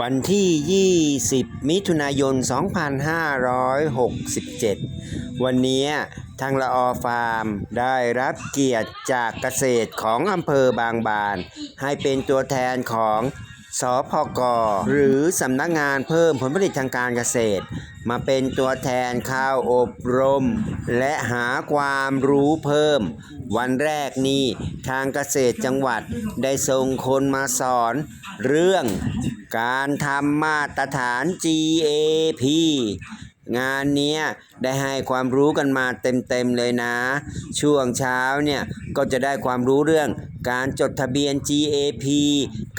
วันที่ 20 มิถุนายน 2567 วันนี้ทางละออฟาร์มได้รับเกียรติจากเกษตรของอำเภอบางบาน ให้เป็นตัวแทนของ สพก หรือสำนักงานเพิ่มผลผลิตทางการเกษตร มาเป็นตัวแทนเข้าอบรม และหาความรู้เพิ่ม วันแรกนี้ทางเกษตรจังหวัดได้ส่งคนมาสอน เรื่องการทำมาตรฐาน GAP งานเนี้ยได้ให้ความรู้กันมาเต็มๆเลยนะ ช่วงเช้าเนี่ยก็จะได้ความรู้เรื่องการจดทะเบียน GAP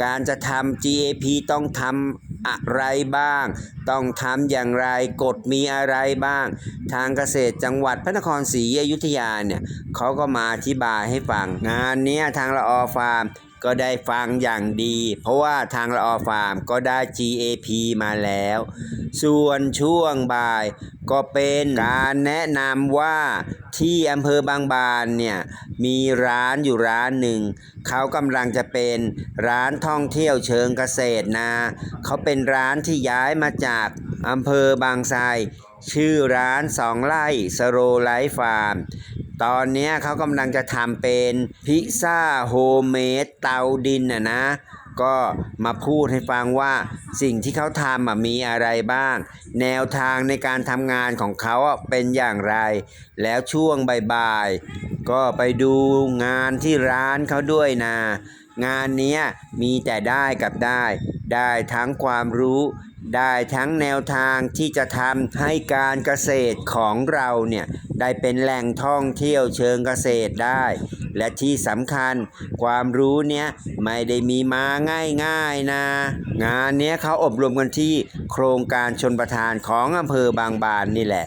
การจะทำ GAP ต้องทำอะไรบ้าง ต้องทำอย่างไรกฎมีอะไรบ้าง ทางเกษตรจังหวัดพระนครศรีอยุธยาเนี่ยเขาก็มาอธิบายให้ฟัง งานนี้ทางละออฟาร์ม ก็ได้ฟังอย่างดี เพราะว่าทางละออฟาร์มก็ได้ GAP มาแล้ว ส่วนช่วงบ่ายก็เป็นการแนะนำว่าที่อำเภอบางบานเนี่ยมีร้านอยู่ร้านหนึ่ง เขากำลังจะเป็นร้านท่องเที่ยวเชิงเกษตรนะเขาเป็นร้านที่ย้ายมาจากอำเภอบางไทรชื่อร้านสองไร่สโรไลฟ์ฟาร์ม ตอนนี้เขากำลังจะทำเป็นพิซซ่าโฮมเมดเตาดินน่ะนะ ก็มาพูดให้ฟังว่าสิ่งที่เขาทำมีอะไรบ้าง แนวทางในการทำงานของเขาเป็นอย่างไร แล้วช่วงบ่ายๆ ก็ไปดูงานที่ร้านเขาด้วยนะ งานนี้มีแต่ได้กับได้ ได้ทั้งความรู้ได้ทั้งแนวทางที่จะทำให้การเกษตรของเราเนี่ยได้เป็นแหล่งท่องเที่ยวเชิงเกษตรได้ และที่สำคัญความรู้เนี้ยไม่ได้มีมาง่ายๆนะ งานเนี้ยเขาอบรมกันที่โครงการชนประทานของอำเภอบางบานนี่แหละ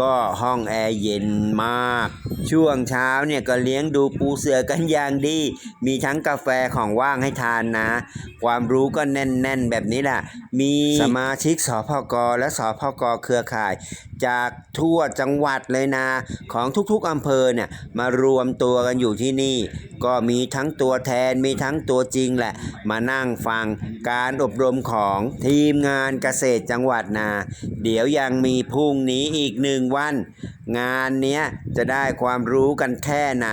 ก็ห้องแอร์เย็นมาก ช่วงเช้าเนี่ยก็เลี้ยงดูปูเสือกันอย่างดี มีทั้งกาแฟของว่างให้ทานนะ ความรู้ก็แน่น ๆ แบบนี้แหละมีสมาชิกสพกและสพกเครือข่าย จากทั่วจังหวัดเลยนะของทุกๆอำเภอเนี่ยมารวมตัวกันอยู่ที่นี่ ก็มีทั้งตัวแทนมีทั้งตัวจริงแหละ มานั่งฟังการอบรมของทีมงานเกษตรจังหวัดนา เดี๋ยวยังมีพรุ่งนี้อีกหนึ่งวัน งานเนี้ยจะได้ความรู้กันแค่ไหน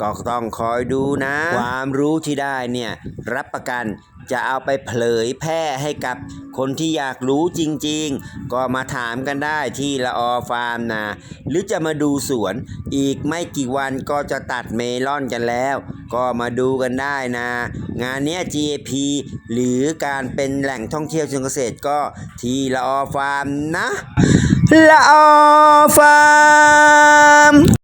ก็ต้องคอยดูนะ ความรู้ที่ได้เนี่ยรับประกันจะเอาไปเผยแพร่ให้กับ คนที่อยากรู้จริงๆ ก็มาถามกันได้ที่ละออฟาร์มนะหรือจะมาดูสวน อีกไม่กี่วันก็จะตัดเมลอนกันแล้ว ก็มาดูกันได้นะ งานนี้ GAP หรือการเป็นแหล่งท่องเที่ยวเชิงเกษตรก็ที่ละออฟาร์มนะละออฟาร์ม